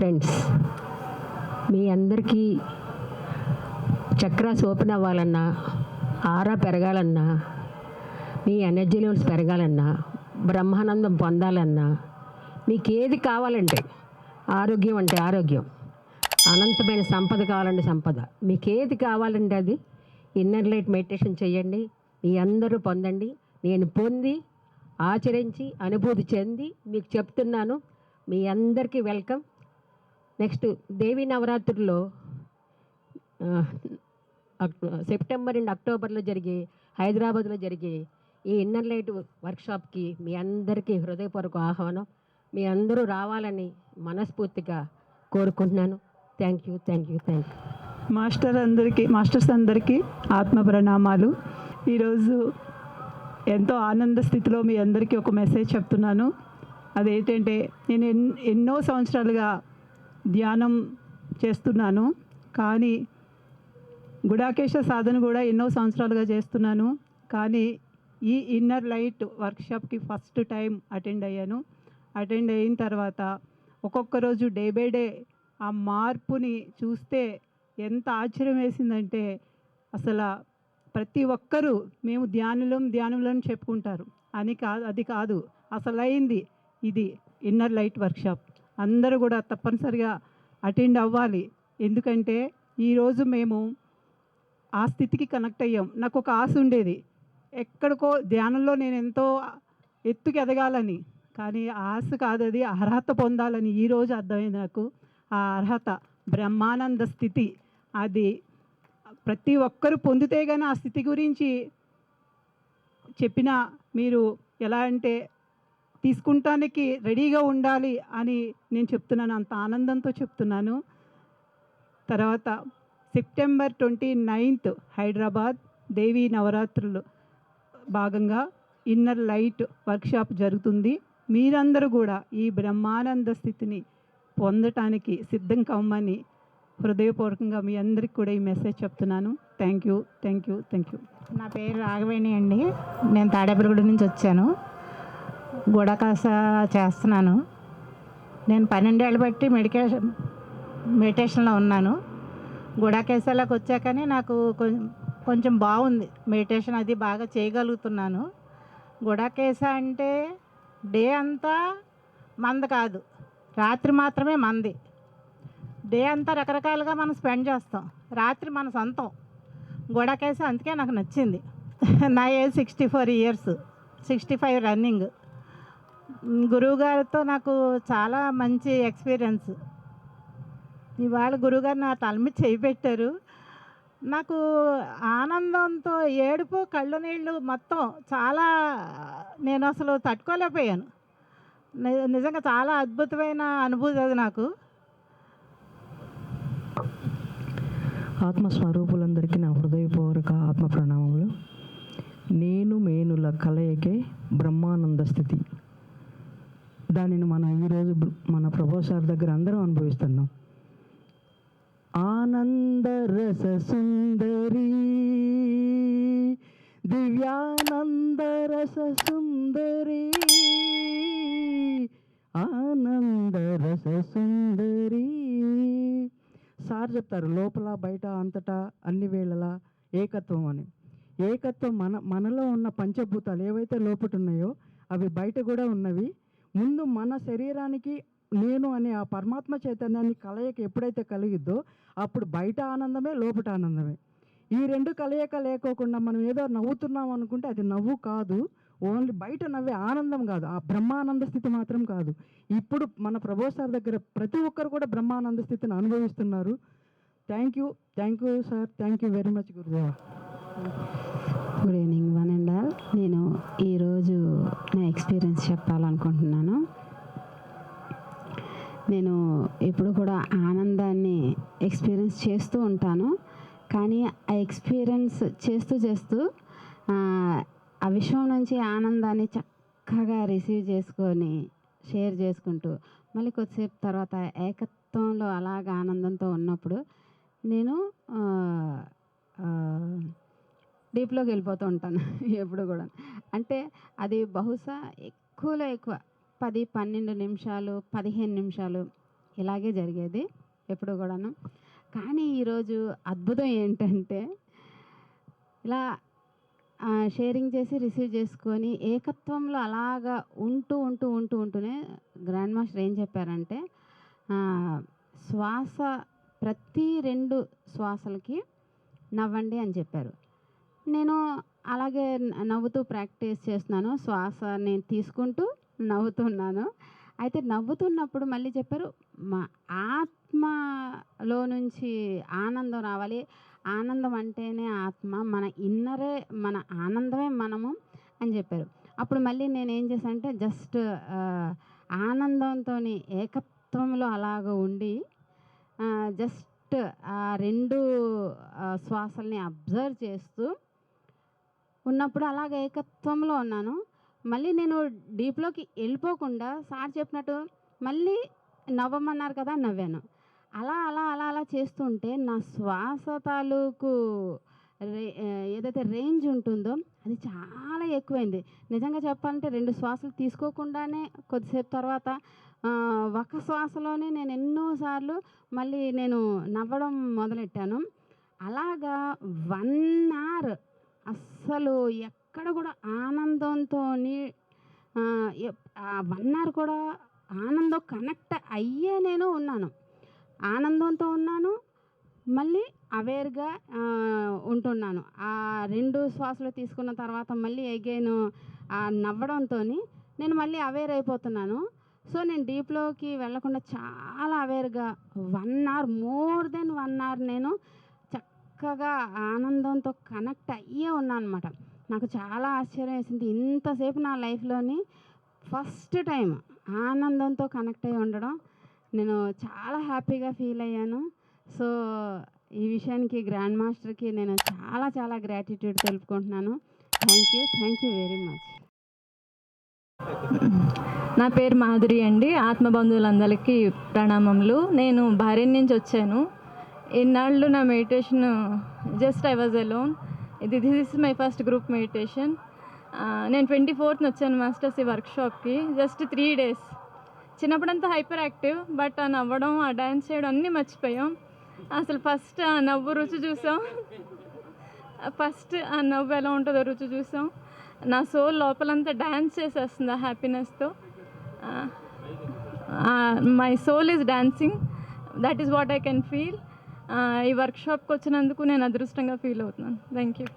Friends మీ అందరికీ chakras open అవ్వాలన్నా aura పెరగాలన్నా మీ ఎనర్జీ లెవెల్స్ పెరగాలన్నా బ్రహ్మానందం పొందాలన్నా మీకు ఏది కావాలంటే ఆరోగ్యం అంటే ఆరోగ్యం. అనంతమైన సంపద కావాలంటే సంపద. మీకు ఏది కావాలంటే అది ఇన్నర్ లైట్ మెడిటేషన్ చేయండి మీ అందరూ పొందండి. నేను పొంది ఆచరించి అనుభూతి చెంది మీకు చెప్తున్నాను. మీ అందరికీ వెల్కమ్. నెక్స్ట్ దేవీ నవరాత్రుల్లో అక్- సెప్టెంబర్ అండ్ అక్టోబర్లో జరిగే హైదరాబాద్లో జరిగే ఈ ఇన్నర్ లైట్ వర్క్షాప్కి మీ అందరికీ హృదయపూర్వక ఆహ్వానం. మీ అందరూ రావాలని మనస్ఫూర్తిగా కోరుకుంటున్నాను. Thank you thank you thank you. Master అందరికీ మాస్టర్స్ అందరికీ ఆత్మ ప్రణామాలు. ఈరోజు ఎంతో ఆనంద స్థితిలో మీ అందరికీ ఒక మెసేజ్ చెప్తున్నాను. అదేంటంటే నేను ఎన్ ఎన్నో సంవత్సరాలుగా ధ్యానం చేస్తున్నాను. కానీ గుడాకేశ సాధన కూడా ఎన్నో సంవత్సరాలుగా చేస్తున్నాను. కానీ ఈ ఇన్నర్ లైట్ వర్క్షాప్కి ఫస్ట్ టైం అటెండ్ అయ్యాను. అటెండ్ అయిన తర్వాత ఒక్కొక్క రోజు డే బై డే ఆ మార్పుని చూస్తే ఎంత ఆశ్చర్యం వేసిందంటే అసలు ప్రతి ఒక్కరూ మేము ధ్యానులం ధ్యానులం చెప్పుకుంటారు. అని కాదు అది కాదు. అసలైంది ఇది ఇన్నర్ లైట్ వర్క్షాప్. అందరూ కూడా తప్పనిసరిగా అటెండ్ అవ్వాలి. ఎందుకంటే ఈరోజు మేము ఆ స్థితికి కనెక్ట్ అయ్యాం. నాకు ఒక ఆశ ఉండేది. ఎక్కడికో ధ్యానంలో నేను ఎంతో ఎత్తుకి ఎదగాలని. కానీ ఆశ కాదు అది. అర్హత పొందాలని ఈరోజు అర్థమైంది నాకు. ఆ అర్హత బ్రహ్మానంద స్థితి. అది ప్రతి ఒక్కరూ పొందితే కానీ ఆ స్థితి గురించి చెప్పిన మీరు ఎలా అంటే తీసుకుంటానికి రెడీగా ఉండాలి అని నేను చెప్తున్నాను. అంత ఆనందంతో చెప్తున్నాను. తర్వాత September twenty ninth Hyderabad Devi నవరాత్రులు భాగంగా ఇన్నర్ లైట్ వర్క్షాప్ జరుగుతుంది. మీరందరూ కూడా ఈ బ్రహ్మానంద స్థితిని పొందటానికి సిద్ధం కమ్మని హృదయపూర్వకంగా మీ అందరికి కూడా ఈ మెసేజ్ చెప్తున్నాను. Thank you thank you thank you. నా పేరు రాఘవేణి అండి. నేను తాడేపల్లిగూడ నుంచి వచ్చాను. గుడకాస చేస్తున్నాను. నేను పన్నెండేళ్ళు బట్టి మెడికేషన్ మెడిటేషన్లో ఉన్నాను. గుడాకేశాలకు వచ్చాకనే నాకు కొంచెం బాగుంది. మెడిటేషన్ అది బాగా చేయగలుగుతున్నాను. గుడాకేశ అంటే డే అంతా మంద కాదు. రాత్రి మాత్రమే మంది. డే అంతా రకరకాలుగా మనం స్పెండ్ చేస్తాం. రాత్రి మన సొంతం. గుడాకేశ అందుకే నాకు నచ్చింది. నా age sixty four years. Sixty five running. గురువుగారితో నాకు చాలా మంచి ఎక్స్పీరియన్స్ ఇవాళ గురువుగారు నా తల మీద చేయి నాకు ఆనందంతో ఏడుపు కళ్ళు నీళ్ళు మొత్తం చాలా నేను అసలు తట్టుకోలేకపోయాను. నిజంగా చాలా అద్భుతమైన అనుభూతి అది నాకు. ఆత్మస్వరూపులందరికీ నా హృదయపూర్వక ఆత్మ ప్రణామములు. నేను మేనుల కలయికే బ్రహ్మానంద స్థితి. దానిని మనం ఈరోజు మన ప్రభు సార్ దగ్గర అందరం అనుభవిస్తున్నాం. ఆనంద రస సుందరి దివ్యానంద రస సుందరి ఆనంద రస సుందరి. సార్ చెప్తారు లోపల బయట అంతటా అన్ని వేళలా ఏకత్వం అని. ఏకత్వం మన మనలో ఉన్న పంచభూతాలు ఏవైతే లోపట ఉన్నాయో అవి బయట కూడా ఉన్నవి. ముందు మన శరీరానికి నేను అనే ఆ పరమాత్మ చైతన్యాన్ని కలయిక ఎప్పుడైతే కలిగిద్దో అప్పుడు బయట ఆనందమే లోపట ఆనందమే. ఈ రెండు కలయిక లేకోకుండా మనం ఏదో నవ్వుతున్నాం అనుకుంటే అది నవ్వు కాదు. ఓన్లీ బయట నవ్వే ఆనందం కాదు. ఆ బ్రహ్మానంద స్థితి మాత్రం కాదు. ఇప్పుడు మన ప్రభో సార్ దగ్గర ప్రతి ఒక్కరు కూడా బ్రహ్మానంద స్థితిని అనుభవిస్తున్నారు. Thank you thank you sir thank you very much గురుదేవా. గుడ్ ఈవినింగ్ వన్ నేను ఈరోజు నా ఎక్స్పీరియన్స్ చెప్పాలనుకుంటున్నాను. నేను ఎప్పుడు కూడా ఆనందాన్ని ఎక్స్పీరియన్స్ చేస్తూ ఉంటాను. కానీ ఆ ఎక్స్పీరియన్స్ చేస్తూ చేస్తూ ఆ, విషయం నుంచి ఆనందాన్ని చక్కగా రిసీవ్ చేసుకొని షేర్ చేసుకుంటూ మళ్ళీ కొద్దిసేపు తర్వాత ఏకత్వంలో అలాగ ఆనందంతో ఉన్నప్పుడు నేను డీప్లోకి వెళ్ళిపోతూ ఉంటాను ఎప్పుడు కూడా. అంటే అది బహుశా ఎక్కువలో ఎక్కువ పది పన్నెండు నిమిషాలు పదిహేను నిమిషాలు ఇలాగే జరిగేది ఎప్పుడు కూడాను. కానీ ఈరోజు అద్భుతం ఏంటంటే ఇలా షేరింగ్ చేసి రిసీవ్ చేసుకొని ఏకత్వంలో అలాగా ఉంటూ ఉంటూ ఉంటూ ఉంటూనే గ్రాండ్ మాస్టర్ ఏం చెప్పారంటే శ్వాస ప్రతి రెండు శ్వాసలకి నవ్వండి అని చెప్పారు. నేను అలాగే నవ్వుతూ ప్రాక్టీస్ చేస్తున్నాను. శ్వాస నేను తీసుకుంటూ నవ్వుతున్నాను. అయితే నవ్వుతున్నప్పుడు మళ్ళీ చెప్పారు మా ఆత్మలో నుంచి ఆనందం రావాలి. ఆనందం అంటేనే ఆత్మ. మన ఇన్నరే మన ఆనందమే మనము అని చెప్పారు. అప్పుడు మళ్ళీ నేను ఏం చేశాను అంటే జస్ట్ ఆనందంతో ఏకత్వంలో అలాగ ఉండి జస్ట్ ఆ రెండు శ్వాసల్ని అబ్జర్వ్ చేస్తూ ఉన్నప్పుడు అలాగ ఏకత్వంలో ఉన్నాను. మళ్ళీ నేను డీప్లోకి వెళ్ళిపోకుండా సార్ చెప్పినట్టు మళ్ళీ నవ్వమన్నారు కదా నవ్వాను. అలా అలా అలా అలా చేస్తుంటే నా శ్వాస తాలూకు రే ఏదైతే రేంజ్ ఉంటుందో అది చాలా ఎక్కువైంది. నిజంగా చెప్పాలంటే రెండు శ్వాసలు తీసుకోకుండానే కొద్దిసేపు తర్వాత ఒక శ్వాసలోనే నేను ఎన్నోసార్లు మళ్ళీ నేను నవ్వడం మొదలెట్టాను. అలాగా వన్ అవర్ అస్సలు ఎక్కడ కూడా ఆనందంతో వన్ అవర్ కూడా ఆనందం కనెక్ట్ అయ్యే నేను ఉన్నాను. ఆనందంతో ఉన్నాను మళ్ళీ అవేర్గా ఉంటున్నాను. ఆ రెండు శ్వాసలు తీసుకున్న తర్వాత మళ్ళీ అగైన్ ఆ నవ్వడంతో నేను మళ్ళీ అవేర్ అయిపోతున్నాను. సో నేను డీప్లోకి వెళ్ళకుండా చాలా అవేర్గా one hour more then one hour నేను చక్కగా ఆనందంతో కనెక్ట్ అయ్యే ఉన్నాను అనమాట నాకు చాలా ఆశ్చర్యం వేసింది. ఇంతసేపు నా లైఫ్లోని ఫస్ట్ టైం ఆనందంతో కనెక్ట్ అయ్యి ఉండడం నేను చాలా హ్యాపీగా ఫీల్ అయ్యాను. సో ఈ విషయానికి గ్రాండ్ మాస్టర్కి నేను చాలా చాలా గ్రాటిట్యూడ్ తెలుపుకుంటున్నాను. Thank you thank you very much. నా పేరు మాధురి అండి. ఆత్మబంధువులందరికీ ప్రణామములు. నేను భార్య నుంచి వచ్చాను. ఇన్నాళ్ళు నా meditation just I was alone ఇది this is my first group meditation. నేను ట్వంటీ ఫోర్త్న వచ్చాను మాస్టర్స్ ఈ వర్క్షాప్కి జస్ట్ త్రీ డేస్. చిన్నప్పుడంతా హైపర్ యాక్టివ్ బట్ ఆ నవ్వడం ఆ డ్యాన్స్ చేయడం అన్నీ మర్చిపోయాం. అసలు ఫస్ట్ ఆ నవ్వు రుచి చూసాం. ఫస్ట్ ఆ నవ్వు ఎలా ఉంటుందో రుచి చూసాం. నా సోల్ లోపలంతా డ్యాన్స్ చేసేస్తుంది ఆ హ్యాపీనెస్తో. My soul is dancing. That is what I can feel. ఈ వర్క్షాప్కి వచ్చినందుకు నేను అదృష్టంగా ఫీల్ అవుతున్నాను. Thank you